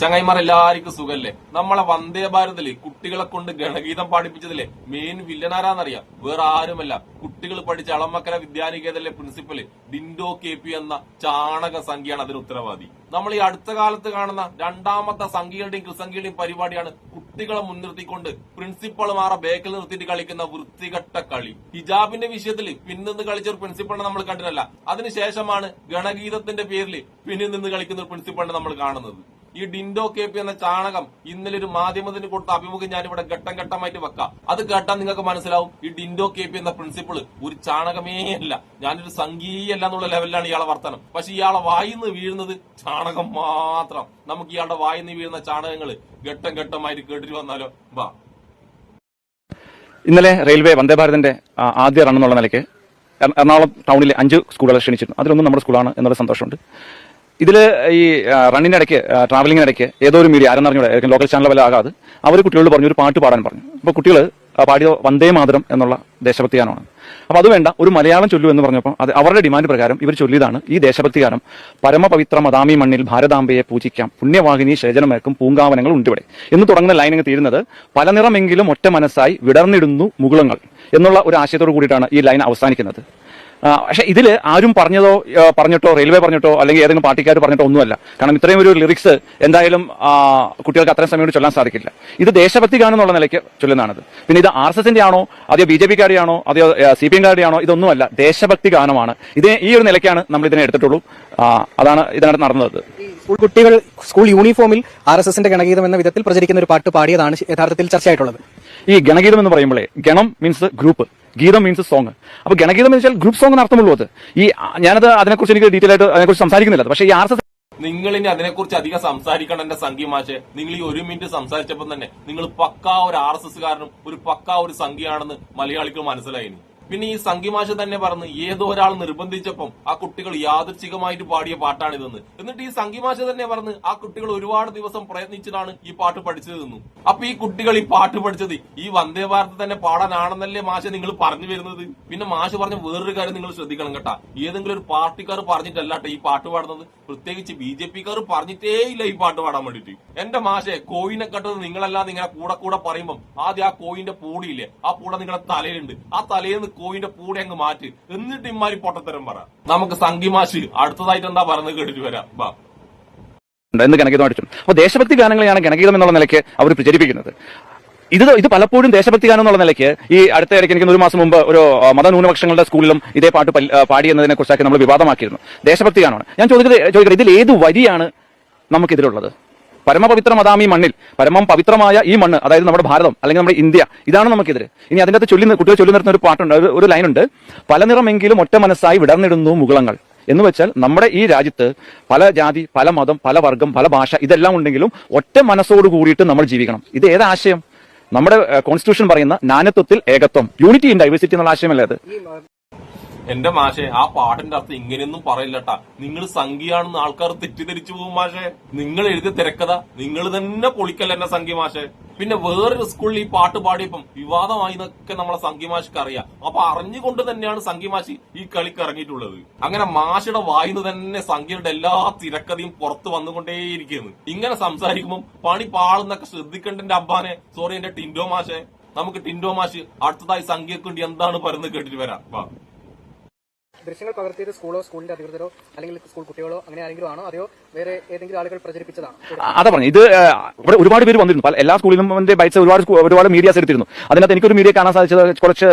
ചങ്ങായിമാർ എല്ലാവർക്കും സുഖല്ലേ? നമ്മളെ വന്ദേ ഭാരതിൽ കുട്ടികളെ കൊണ്ട് ഗണഗീതം പാടിപ്പിച്ചതിലെ മെയിൻ വില്ലനാരാന്നറിയാം വേറെ ആരുമല്ല. കുട്ടികൾ പഠിച്ച അളമക്കര വിദ്യാനികേതനിലെ പ്രിൻസിപ്പൽ ഡിൻഡോ കെ പി എന്ന ചാണക സംഖ്യയാണ് അതിന് ഉത്തരവാദി. നമ്മൾ ഈ അടുത്ത കാലത്ത് കാണുന്ന രണ്ടാമത്തെ സംഖ്യകളുടെയും കൃസംഖ്യയുടെയും പരിപാടിയാണ് കുട്ടികളെ മുൻനിർത്തിക്കൊണ്ട് പ്രിൻസിപ്പൾമാരെ ബേക്കിൽ നിർത്തിയിട്ട് കളിക്കുന്ന വൃത്തികെട്ട കളി. ഹിജാബിന്റെ വിഷയത്തിൽ പിന്നിന്ന് കളിച്ച ഒരു പ്രിൻസിപ്പളിനെ നമ്മൾ കണ്ടിട്ടല്ല. അതിനുശേഷമാണ് ഗണഗീതത്തിന്റെ പേരിൽ പിന്നിൽ നിന്ന് കളിക്കുന്ന ഒരു പ്രിൻസിപ്പളിനെ നമ്മൾ കാണുന്നത്. ഈ ഡിൻഡോ കെ പി എന്ന ചാണകം ഇന്നലെ ഒരു മാധ്യമത്തിന് കൊടുത്ത അഭിമുഖം ഞാൻ ഇവിടെ ഘട്ടം ഘട്ടമായിട്ട് വെക്കാം. അത് കേട്ടാൽ നിങ്ങൾക്ക് മനസ്സിലാവും ഈ ഡിൻഡോ കെ പി എന്ന പ്രിൻസിപ്പിൾ ഒരു ചാണകമേ അല്ല. ഞാനൊരു സംഘീയല്ല എന്നുള്ള ലെവലിലാണ് ഇയാളെ വർത്തനം. പക്ഷെ ഇയാളെ വായിന്ന് വീഴുന്നത് ചാണകം മാത്രം. നമുക്ക് ഇയാളുടെ വായിന്ന് വീഴുന്ന ചാണകങ്ങൾ ഘട്ടം ഘട്ടമായിട്ട് കേട്ടിട്ട് വന്നാലോ? വാ ഇന്നലെ റെയിൽവേ വന്ദേ ഭാരതിന്റെ ആദ്യ റൺ എന്നുള്ള നിലയ്ക്ക് എറണാകുളം ടൗണിലെ അഞ്ച് സ്കൂളുകളെ ക്ഷണിച്ചിരുന്നു. അതിലൊന്നും നമ്മുടെ സ്കൂളാണ് എന്നുള്ള സന്തോഷമുണ്ട്. ഇതിൽ ഈ റണ്ണിന്റെ ഇടയ്ക്ക് ഇടയ്ക്ക് ഏതോ ഒരു മീഡിയ ആരെന്നറിഞ്ഞൂടെ ലോക്കൽ ചാനൽ വല്ല ആകാതെ അവർ കുട്ടികളോട് പറഞ്ഞു ഒരു പാട്ട് പാടാൻ പറഞ്ഞു. അപ്പോൾ കുട്ടികൾ പാടിയ വന്ദേ മാതരം എന്നുള്ള ദേശഭക്തി ഗാനമാണ് അപ്പോൾ അത് വേണ്ട ഒരു മലയാളം ചൊല്ലു എന്ന് പറഞ്ഞപ്പോൾ അത് അവരുടെ ഡിമാൻഡ് പ്രകാരം ഇവർ ചൊല്ലിയതാണ് ഈ ദേശഭക്തി ഗാനം പരമപവിത്ര മദാമി മണ്ണിൽ ഭാരതാംബയെ പൂജിക്കാം. പുണ്യവാഹിനി ശേചനമേക്കും പൂങ്കാവനങ്ങൾ ഉണ്ടിവിടെ. എന്ന് തുടങ്ങുന്ന ലൈനിങ് തീരുന്നത് പല നിറമെങ്കിലും ഒറ്റ മനസ്സായി വിടർന്നിടുന്നു മുകുളങ്ങൾ എന്നുള്ള ഒരു ആശയത്തോട് കൂടിയിട്ടാണ് ഈ ലൈൻ അവസാനിക്കുന്നത്. പക്ഷെ ഇതിൽ ആരും പറഞ്ഞതോ പറഞ്ഞിട്ടോ റെയിൽവേ പറഞ്ഞിട്ടോ അല്ലെങ്കിൽ ഏതെങ്കിലും പാർട്ടിക്കാർ പറഞ്ഞിട്ടോ ഒന്നുമല്ല. കാരണം ഇത്രയും ഒരു ലിറിക്സ് എന്തായാലും കുട്ടികൾക്ക് അത്രയും സമയം ചൊല്ലാൻ സാധിക്കില്ല. ഇത് ദേശഭക്തി ഗാനം എന്നുള്ള നിലയ്ക്ക് ചൊല്ലുന്നതാണിത്. പിന്നെ ഇത് ആർ എസ് എസിന്റെ ആണോ അതെയോ ബി ജെ പിക്കാരുടെയാണോ അതെയോ സി പി എംകാരുടെയാണോ ഇതൊന്നുമല്ല. ദേശഭക്തി ഗാനമാണ് ഇതിനെ ഈ ഒരു നിലയ്ക്കാണ് നമ്മൾ ഇതിനെ എടുത്തിട്ടുള്ളൂ അതാണ് ഇതിനകത്ത് നടന്നത്. സ്കൂൾ കുട്ടികൾ സ്കൂൾ യൂണിഫോമിൽ ആർ എസ് എസിന്റെ ഗണഗീതം എന്ന വിധത്തിൽ പ്രചരിക്കുന്ന ഒരു പാട്ട് പാടിയതാണ് യഥാർത്ഥത്തിൽ ചർച്ചയായിട്ടുള്ളത്. ഈ ഗണഗീതം എന്ന് പറയുമ്പോഴേ ഗണം മീൻസ് ഗ്രൂപ്പ് ഗീതം മീൻസ് സോങ് അപ്പൊ ഗണഗീതം എന്ന് വെച്ചാൽ ഗ്രൂപ്പ് സോങ് അർത്ഥമുള്ളൂ അത്. ഈ ഞാനത് അതിനെക്കുറിച്ച് എനിക്ക് ഡീറ്റെയിൽ ആയിട്ട് അതിനെക്കുറിച്ച് സംസാരിക്കുന്നില്ല പക്ഷേ ഈ ആർ എസ് എസ് നിങ്ങൾ ഇനി അതിനെക്കുറിച്ച് അധികം സംസാരിക്കണം എന്റെ സംഖ്യ മാഷെ. നിങ്ങൾ ഈ ഒരു മിനിറ്റ് സംസാരിച്ചപ്പോൾ തന്നെ നിങ്ങൾ പക്കാ ഒരു ആർ എസ് എസ് കാരനും ഒരു പക്കാ ഒരു സംഖ്യയാണെന്ന് മലയാളിക്ക് മനസ്സിലായി. പിന്നെ ഈ സംഖ്യ തന്നെ പറഞ്ഞ് ഏതോ ഒരാൾ നിർബന്ധിച്ചപ്പം ആ കുട്ടികൾ യാദൃച്ഛികമായിട്ട് പാടിയ പാട്ടാണിതെന്ന്. എന്നിട്ട് ഈ സംഖ്യ തന്നെ പറഞ്ഞ് ആ കുട്ടികൾ ഒരുപാട് ദിവസം പ്രയത്നിച്ചിട്ടാണ് ഈ പാട്ട് പഠിച്ചതെന്നും. അപ്പൊ ഈ കുട്ടികൾ ഈ പാട്ട് പഠിച്ചത് ഈ വന്ദേ ഭാരത് തന്നെ പാടാനാണെന്നല്ലേ മാഷ നിങ്ങൾ പറഞ്ഞു വരുന്നത്? പിന്നെ മാഷ് പറഞ്ഞ വേറൊരു കാര്യം നിങ്ങൾ ശ്രദ്ധിക്കണം കേട്ടാ. ഏതെങ്കിലും ഒരു പാർട്ടിക്കാർ പറഞ്ഞിട്ടല്ല ഈ പാട്ട് പാടുന്നത്. പ്രത്യേകിച്ച് ബി ജെ പിക്കാർ പറഞ്ഞിട്ടേ ഇല്ല ഈ പാട്ട് പാടാൻ വേണ്ടിട്ട് എന്റെ മാഷെ കോയിനെ കണ്ടത് നിങ്ങളല്ലാതെ ഇങ്ങനെ കൂടെ കൂടെ പറയുമ്പം ആദ്യം ആ കോയിന്റെ പൂടിയില്ലേ ആ പൂട നിങ്ങളുടെ തലയിലുണ്ട്. ആ തലയിൽ നിന്ന് കോയിന്റെ പൂടെ അങ്ങ് മാറ്റി. എന്നിട്ട് ഇമാരി പൊട്ടത്തരം പറ. നമുക്ക് സംഗി അടുത്തതായിട്ട് എന്താ പറയുന്നത് കേട്ടിട്ട് വരാം. ബാ. എന്ന് ഗണഗീതമായിട്ട് അടിച്ചു. അപ്പോൾ ദേശഭക്തി ഗാനങ്ങളെയാണ് ഗണഗീതം എന്നുള്ള നിലയ്ക്ക് അവർ പ്രചരിപ്പിക്കുന്നത്. ഇത് ഇത് പലപ്പോഴും ദേശഭക്തി ഗാനം എന്നുള്ള നിലയ്ക്ക് ഈ അടുത്ത ഇടയ്ക്ക് എനിക്ക് ഒരു മാസം മുമ്പ് ഒരു മതന്യൂനപക്ഷങ്ങളുടെ സ്കൂളിലും ഇതേ പാട്ട് പാടി എന്നതിനെ കുറിച്ചൊക്കെ നമ്മൾ വിവാദമാക്കിയിരുന്നു. ദേശഭക്തി ഗാനമാണ്. ഞാൻ ചോദിക്കുന്നത് ചോദിക്കട്ടെ ഇതിൽ ഏത് വരിയാണ് നമുക്കിതിലുള്ളത്? പരമപവിത്ര ഈ മണ്ണിൽ പരമം പവിത്രമായ ഈ മണ്ണ് അതായത് നമ്മുടെ ഭാരതം അല്ലെങ്കിൽ നമ്മുടെ ഇന്ത്യ ഇതാണ് നമുക്കെതിരെ. ഇനി അതിന്റെ അകത്ത് ചൊല്ലി കുട്ടികൾ ചൊല്ലി നിർത്തുന്ന ഒരു പാട്ടുണ്ട് ഒരു ലൈനുണ്ട്. പല നിറമെങ്കിലും ഒറ്റ മനസ്സായി വിടർന്നിടുന്നു മുകളങ്ങൾ. എന്ന് വെച്ചാൽ നമ്മുടെ ഈ രാജ്യത്ത് പല ജാതി പല മതം പല വർഗം പല ഭാഷ ഇതെല്ലാം ഉണ്ടെങ്കിലും ഒറ്റ മനസ്സോട് കൂടിയിട്ട് നമ്മൾ ജീവിക്കണം. ഇത് ഏത് ആശയം? നമ്മുടെ കോൺസ്റ്റിറ്റ്യൂഷൻ പറയുന്ന നാനത്വത്തിൽ ഏകത്വം യൂണിറ്റി ഇൻ ഡൈവേഴ്സിറ്റി എന്നുള്ള ആശയമല്ലേ അത്? എന്റെ മാഷെ ആ പാട്ടിന്റെ അർത്ഥം ഇങ്ങനെയൊന്നും പറയില്ലട്ടാ. നിങ്ങൾ സംഖ്യയാണെന്ന് ആൾക്കാർ തെറ്റിദ്ധരിച്ചു പോകും മാഷെ. നിങ്ങൾ എഴുതിയ തിരക്കഥ നിങ്ങൾ തന്നെ പൊളിക്കല്ല എന്നെ സംഖ്യ മാഷെ. പിന്നെ വേറൊരു സ്കൂളിൽ ഈ പാട്ട് പാടിയപ്പം വിവാദമായി എന്നൊക്കെ നമ്മളെ സംഖ്യ മാഷിക്ക് അറിയാം. അപ്പൊ അറിഞ്ഞുകൊണ്ട് തന്നെയാണ് സംഖ്യ മാഷി ഈ കളിക്ക് ഇറങ്ങിയിട്ടുള്ളത്. അങ്ങനെ മാഷിയുടെ വായിന്ന് തന്നെ സംഖ്യയുടെ എല്ലാ തിരക്കഥയും പുറത്ത് വന്നുകൊണ്ടേയിരിക്കുന്നു. ഇങ്ങനെ സംസാരിക്കുമ്പോൾ പണി പാളുന്നൊക്കെ ശ്രദ്ധിക്കേണ്ട അബ്ബാനെ സോറി എന്റെ ടിൻഡോ മാഷെ. നമുക്ക് ടിൻഡോ മാഷ് അടുത്തതായി സംഖ്യക്കുണ്ടി എന്താണ് പറയുന്നത് കേട്ടിട്ട് വരാം. ദൃശ്യങ്ങൾ പകർത്തിയത് സ്കൂളോ സ്കൂളിന്റെ അധികൃതരോ അല്ലെങ്കിൽ സ്കൂൾ കുട്ടികളോ അങ്ങനെ ആരെങ്കിലും ആണോ? അതോ വേറെ ഏതെങ്കിലും ആളുകൾ പ്രചരിപ്പിച്ചതാണോ? അതാ പറഞ്ഞു. ഇത് ഇവിടെ ഒരുപാട് പേര് വന്നിരുന്നു. എല്ലാ സ്കൂളിലും ബൈറ്റ്സ് ഒരുപാട് ഒരുപാട് മീഡിയാസ് എടുത്തിരുന്നു അതിനകത്ത് എനിക്കൊരു മീഡിയ കാണാൻ സാധിച്ചത് കുറച്ച്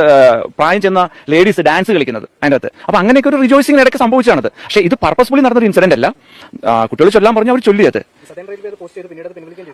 പ്രായം ചെന്ന ലേഡീസ് ഡാൻസ് കളിക്കുന്നത് അതിനകത്ത്. അപ്പൊ അങ്ങനെയൊക്കെ ഒരു റിജോയ്സിംഗ് ഇടയ്ക്ക് സംഭവിച്ചാണത് പക്ഷേ ഇത് പർപ്പസ്ഫുള്ളി നടന്നൊരു ഇൻസിഡന്റ് അല്ല. കുട്ടികൾ ചൊല്ലാൻ പറഞ്ഞു അവർ ചൊല്ലിയത്.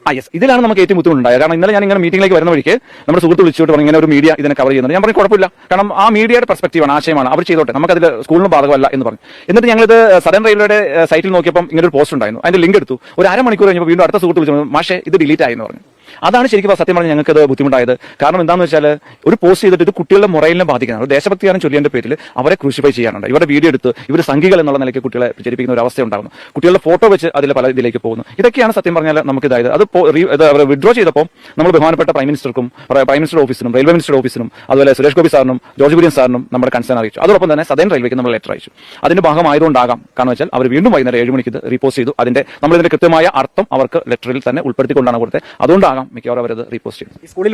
ആ യെസ് ഇതിലാണ് നമുക്ക് ഏറ്റവും ബുദ്ധിമുട്ടുണ്ടായത്. കാരണം ഇന്നലെ ഞാൻ ഇങ്ങനെ മീറ്റിംഗിലേക്ക് വരുന്ന വഴിക്ക് നമ്മുടെ സുഹൃത്ത് വിളിച്ചിട്ട് പറഞ്ഞു ഇങ്ങനെ ഒരു മീഡിയ ഇതിനെ കവർ ചെയ്യുന്നത് ഞാൻ പറഞ്ഞു കുഴപ്പമില്ല. കാരണം ആ മീഡിയയുടെ പെർസ്പെക്റ്റീവാണ് ആശയമാണ്. അവർ ചെയ്തോട്ടെ. നമുക്കതിൽ സ്കൂളിന് ബാധകമല്ല എന്ന് പറഞ്ഞു. എന്നിട്ട് ഞങ്ങളിത് സദൻ റെയിൽവേയുടെ സൈറ്റിൽ നോക്കിയപ്പോൾ ഇങ്ങനെ ഒരു പോസ്റ്റ് ഉണ്ടായിരുന്നു. അതിന്റെ ലിങ്ക് എടുത്തു. ഒരു അരമണിക്കൂർ കഴിഞ്ഞപ്പോൾ വീണ്ടും അടുത്ത സുഹൃത്ത് വിളിച്ചു മാഷേ ഇത് ഡിലീറ്റ് ആയി എന്ന് പറഞ്ഞു. അതാണ് ശരിക്കും സത്യം പറഞ്ഞാൽ ഞങ്ങൾക്ക് അത് ബുദ്ധിമുട്ടായത്. കാരണം എന്താണെന്ന് വെച്ചാൽ ഒരു പോസ്റ്റ് ചെയ്തിട്ട് ഇത് കുട്ടികളുടെ മുറയിലും ബാധിക്കുന്നതാണ്. ഒരു ചൊല്ലിയുടെ പേരിൽ അവരെ ക്രൂശിഫൈ ചെയ്യാനുണ്ട് ഇവരുടെ വീഡിയോ എടുത്ത് ഇവർ സംഘികൾ എന്നുള്ള നിലയ്ക്ക് കുട്ടികളെ പ്രചരിപ്പിക്കുന്ന ഒരു അവസ്ഥ ഉണ്ടാകുന്നു. കുട്ടികളുടെ ഫോട്ടോ വെച്ച് അതിൽ പല ഇതിലേക്ക് പോകുന്നു. ഇതൊക്കെയാണ് സത്യം പറഞ്ഞാൽ നമുക്ക് ഇതായത്. അത് വിഡ്രോ ചെയ്തപ്പോൾ നമ്മൾ ബഹുമാനപ്പെട്ട പ്രൈം മിനിസ്റ്റർക്കും പ്രൈം മിനിസ്റ്റർ ഓഫീസിനും റെയിൽവേ മിനിസ്റ്റർ ഓഫീസിനും അതുപോലെ സുരേഷ് ഗോപി സാറിനും ജോർജ് കുര്യൻ സാറിനും നമ്മുടെ കൺസേൺ അറിയിച്ചു. അതോടൊപ്പം തന്നെ സദൻ റെയിൽവേക്ക് നമ്മൾ ലെറ്റർ അയച്ചു. അതിന്റെ ഭാഗമായതുകൊണ്ടാകാം. കാരണം വെച്ചാൽ അവർ വീണ്ടും വൈകുന്നേരം ഏഴ് മണിക്ക് ഇത് റീപോസ്റ്റ് ചെയ്തു. അതിന്റെ നമ്മൾ ഇതിന്റെ കൃത്യമായ അർത്ഥം അവർക്ക് ലെറ്ററിൽ തന്നെ ഉൾപ്പെടുത്തിക്കൊണ്ടാണ് കൊടുത്തത്. അതുകൊണ്ടാകാം മിക്കവാറും അവരത് റീപോസ്റ്റ് ചെയ്യും സ്കൂളിൽ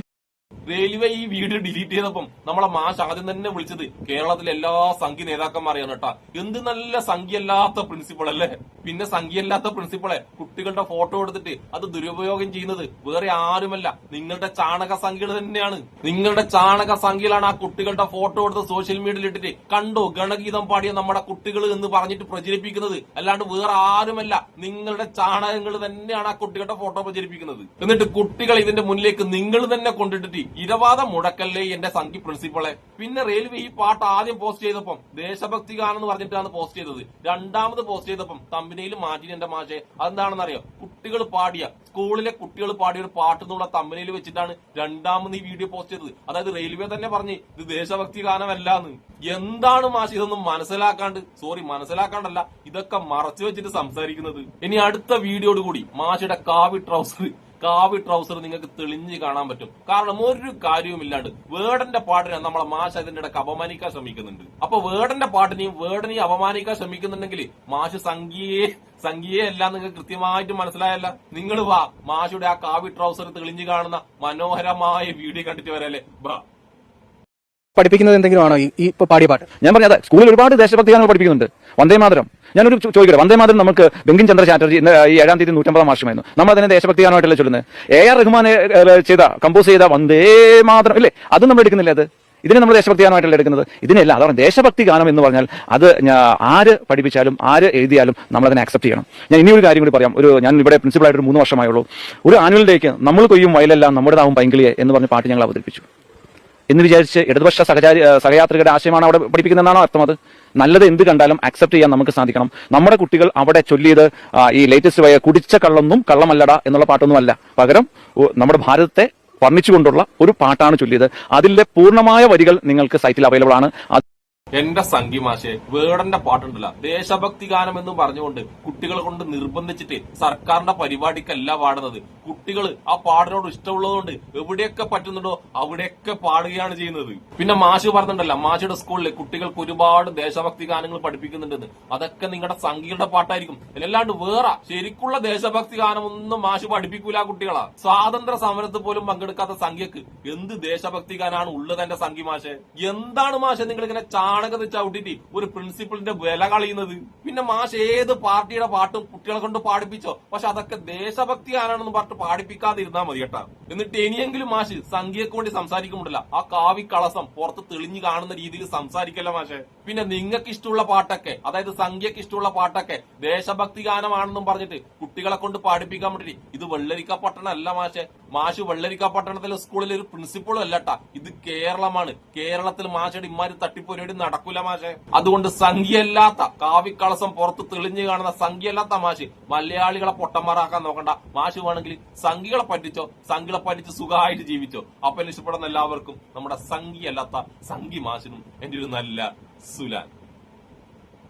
റെയിൽവേ ഈ വീഡിയോ ഡിലീറ്റ് ചെയ്തപ്പം നമ്മളെ മാഷ് ആദ്യം തന്നെ വിളിച്ചത് കേരളത്തിലെ എല്ലാ സംഘി നേതാക്കന്മാരെയാണ് കേട്ടാ എന്ത് നല്ല സംഖ്യല്ലാത്ത പ്രിൻസിപ്പൾ അല്ലേ? പിന്നെ സംഖ്യല്ലാത്ത പ്രിൻസിപ്പളെ കുട്ടികളുടെ ഫോട്ടോ എടുത്തിട്ട് അത് ദുരുപയോഗം ചെയ്യുന്നത് വേറെ ആരുമല്ല. നിങ്ങളുടെ ചാണക സംഖ്യകൾ തന്നെയാണ്. നിങ്ങളുടെ ചാണക സംഖ്യയിലാണ് ആ കുട്ടികളുടെ ഫോട്ടോ എടുത്ത് സോഷ്യൽ മീഡിയയിൽ ഇട്ടിട്ട് കണ്ടോ ഗണഗീതം പാടിയ നമ്മുടെ കുട്ടികൾ എന്ന് പറഞ്ഞിട്ട് പ്രചരിപ്പിക്കുന്നത്? അല്ലാണ്ട് വേറെ ആരുമല്ല. നിങ്ങളുടെ ചാണകങ്ങൾ തന്നെയാണ് ആ കുട്ടികളുടെ ഫോട്ടോ പ്രചരിപ്പിക്കുന്നത്. എന്നിട്ട് കുട്ടികൾ ഇതിന്റെ മുന്നിലേക്ക് നിങ്ങൾ തന്നെ കൊണ്ടിട്ടിട്ട് ഇരവാദം മുടക്കല്ലേ എന്റെ സംഘി പ്രിൻസിപ്പളെ. പിന്നെ റെയിൽവേ ഈ പാട്ട് ആദ്യം പോസ്റ്റ് ചെയ്തപ്പം ദേശഭക്തി ഗാനം പറഞ്ഞിട്ടാണ് പോസ്റ്റ് ചെയ്തത്. രണ്ടാമത് പോസ്റ്റ് ചെയ്തപ്പം തമ്പിനയിൽ മാറ്റി എന്റെ മാഷെ. അതെന്താണെന്ന് അറിയാം കുട്ടികൾ പാടിയ സ്കൂളിലെ കുട്ടികൾ പാടിയ ഒരു പാട്ട് എന്നുള്ള തമ്പിനയിൽ വെച്ചിട്ടാണ് രണ്ടാമത് ഈ വീഡിയോ പോസ്റ്റ് ചെയ്തത്. അതായത് റെയിൽവേ തന്നെ പറഞ്ഞ് ഇത് ദേശഭക്തി ഗാനമല്ല എന്ന് എന്താണ് മാഷ് ഇതൊന്നും മനസ്സിലാക്കാണ്ട്? സോറി മനസ്സിലാക്കാണ്ടല്ല ഇതൊക്കെ മറച്ചു വെച്ചിട്ട് സംസാരിക്കുന്നത്. ഇനി അടുത്ത വീഡിയോട് കൂടി മാഷിയുടെ കാവി ട്രൗസർ കാവി ട്രൗസർ നിങ്ങൾക്ക് തെളിഞ്ഞ് കാണാൻ പറ്റും. കാരണം ഒരു കാര്യവുമില്ലാണ്ട് വേടന്റെ പാട്ടിനെ നമ്മളെ മാഷ് അതിന്റെ ഇടയ്ക്ക് അപമാനിക്കാൻ ശ്രമിക്കുന്നുണ്ട്. അപ്പൊ വേടന്റെ പാട്ടിനെയും വേടനെയും അപമാനിക്കാൻ ശ്രമിക്കുന്നുണ്ടെങ്കിൽ മാഷ് സംഖ്യയെ സംഖ്യയെ അല്ല നിങ്ങൾക്ക് കൃത്യമായിട്ട് മനസ്സിലായല്ല. നിങ്ങൾ വാ മാഷുടെ ആ കാവി ട്രൗസർ തെളിഞ്ഞു കാണുന്ന മനോഹരമായ വീഡിയോ കണ്ടിട്ട് വരല്ലേ? ബാ. പഠിപ്പിക്കുന്നത് എന്തെങ്കിലും ആണോ ഈ പാടിയ പാട്ട്? ഞാൻ പറഞ്ഞത് സ്കൂളിൽ ഒരുപാട് ദേശഭക്തി ഗാനങ്ങൾ പഠിപ്പിക്കുന്നുണ്ട്. വന്ദേ മാതരം. ഞാനൊരു ചോദിക്കട്ടെ വന്ദേ മാതരം നമുക്ക് ബെങ്കിൻ ചന്ദ്ര ചാറ്റർജി ഈ ഏഴാം തീയതി നൂറ്റമ്പതാം വർഷമായിരുന്നു നമ്മൾ അതിനെ ദേശഭക്തി ഗാനമായിട്ടല്ലേ ചൊല്ലുന്നത്? എ ആർ റഹ്മാനെ ചെയ്ത കമ്പോസ് ചെയ്ത വന്ദേ മാതരം ഇല്ലേ? അത് നമ്മൾ എടുക്കുന്നില്ല അത്? ഇതിനെ നമ്മൾ ദേശഭക്തി ഗാനമായിട്ടല്ലേ എടുക്കുന്നത്? ഇതിനെയല്ല അതാണ് ദേശഭക്തി ഗാനം എന്ന് പറഞ്ഞാൽ അത് ആര് പഠിപ്പിച്ചാലും ആര് എഴുതിയാലും നമ്മൾ അതിനെ അക്സെപ്റ്റ് ചെയ്യണം. ഞാൻ ഇനി ഒരു കാര്യം കൂടി പറയാം. ഒരു ഞാൻ ഇവിടെ പ്രിൻസിപ്പൾ ആയിട്ട് ഒരു മൂന്ന് വർഷമായുള്ളൂ. ഒരു ആനുവൽ ഡേക്ക് നമ്മൾ കൊയ്യും വയലെല്ലാം നമ്മുടെ നാവും പൈങ്കിളിയെ എന്ന് പറഞ്ഞ പാട്ട് ഞങ്ങൾ അവതരിപ്പിച്ചു. എന്ന് വിചാരിച്ച് ഇടതുപക്ഷ സഹചാരി സഹയാത്രികരുടെ ആശയമാണ് അവിടെ പഠിപ്പിക്കുന്നതെന്നാണോ അർത്ഥം അത്? നല്ലത് എന്ത് കണ്ടാലും അക്സെപ്റ്റ് ചെയ്യാൻ നമുക്ക് സാധിക്കണം. നമ്മുടെ കുട്ടികൾ അവിടെ ചൊല്ലിയത് ഈ ലേറ്റസ്റ്റ് വയ കുടിച്ച കള്ളൊന്നും കള്ളമല്ലട എന്നുള്ള പാട്ടൊന്നും അല്ല പകരം നമ്മുടെ ഭാരതത്തെ വർണിച്ചുകൊണ്ടുള്ള ഒരു പാട്ടാണ് ചൊല്ലിയത്. അതിലെ പൂർണമായ വരികൾ നിങ്ങൾക്ക് സൈറ്റിൽ അവൈലബിൾ ആണ്. എന്റെ മാഷെ വേടന്റെ പാട്ടുണ്ടല്ല. ദേശഭക്തി ഗാനം എന്ന് പറഞ്ഞുകൊണ്ട് കുട്ടികളെ കൊണ്ട് നിർബന്ധിച്ചിട്ട് സർക്കാരിന്റെ പരിപാടിക്കല്ല പാടുന്നത്. കുട്ടികൾ ആ പാടിനോട് ഇഷ്ടമുള്ളതുകൊണ്ട് എവിടെയൊക്കെ പറ്റുന്നുണ്ടോ അവിടെയൊക്കെ പാടുകയാണ് ചെയ്യുന്നത്. പിന്നെ മാഷ് പറഞ്ഞിട്ടുണ്ടല്ല മാഷിയുടെ സ്കൂളിൽ കുട്ടികൾക്ക് ഒരുപാട് ദേശഭക്തി ഗാനങ്ങൾ പഠിപ്പിക്കുന്നുണ്ടെന്ന്. അതൊക്കെ നിങ്ങളുടെ സംഗീതയുടെ പാട്ടായിരിക്കും. അല്ലാണ്ട് വേറെ ശരിക്കുള്ള ദേശഭക്തി ഗാനമൊന്നും മാഷ് പഠിപ്പിക്കൂല കുട്ടികളാ. സ്വാതന്ത്ര്യ സമരത്ത് പോലും പങ്കെടുക്കാത്ത സംഖ്യക്ക് എന്ത് ദേശഭക്തി ഗാനാണ് ഉള്ളത് എന്റെ സംഖ്യ മാഷെ? എന്താണ് മാഷെ നിങ്ങൾ ഇങ്ങനെ ചാണകത്ത് ചവിട്ടിട്ട് ഒരു പ്രിൻസിപ്പിളിന്റെ വില കളയുന്നത്. പിന്നെ മാഷ് ഏത് പാർട്ടിയുടെ പാട്ടും കുട്ടികളെ കൊണ്ട് പാടിപ്പിച്ചോ? പക്ഷെ അതൊക്കെ ദേശഭക്തി ആരാണെന്ന് പറഞ്ഞിട്ട് പാടിപ്പിക്കാതിരുന്നാ മതി കേട്ടാ. എന്നിട്ട് ഇനിയെങ്കിലും മാഷ് സംഖ്യക്ക് വേണ്ടി സംസാരിക്കുമ്പോഴല്ല ആ കാവി കളസം പുറത്ത് തെളിഞ്ഞു കാണുന്ന രീതിയിൽ സംസാരിക്കല്ല മാഷെ? പിന്നെ നിങ്ങൾക്ക് ഇഷ്ടമുള്ള പാട്ടൊക്കെ അതായത് സംഖ്യക്ക് ഇഷ്ടമുള്ള പാട്ടൊക്കെ ദേശഭക്തി ഗാനമാണെന്നും പറഞ്ഞിട്ട് കുട്ടികളെ കൊണ്ട് പാടിപ്പിക്കാൻ വേണ്ടി ഇത് വെള്ളരിക്ക പട്ടണമല്ല മാഷെ. മാഷ് വെള്ളരിക്ക പട്ടണത്തിലെ സ്കൂളിലെ ഒരു പ്രിൻസിപ്പളും അല്ലട്ടാ ഇത് കേരളമാണ്. കേരളത്തിൽ മാഷയുടെ ഇമാര് തട്ടിപ്പൊരിയോടി നടക്കൂല മാഷെ. അതുകൊണ്ട് സംഖ്യയല്ലാത്ത കാവിക്കളസം പുറത്ത് തെളിഞ്ഞു കാണുന്ന സംഖ്യയല്ലാത്ത മാഷ് മലയാളികളെ പൊട്ടന്മാരാക്കാൻ നോക്കണ്ട. മാഷ് വേണമെങ്കിൽ സംഖ്യകളെ പറ്റിച്ചോ സംഖ്യകളെ പറ്റിച്ച് സുഖമായിട്ട് ജീവിച്ചോ. അപ്പൊ ഇഷ്ടപ്പെടുന്ന എല്ലാവർക്കും നമ്മുടെ സംഖ്യയല്ലാത്ത സംഖ്യ മാഷിനും എന്റെ ഒരു നല്ല സുലാൻ.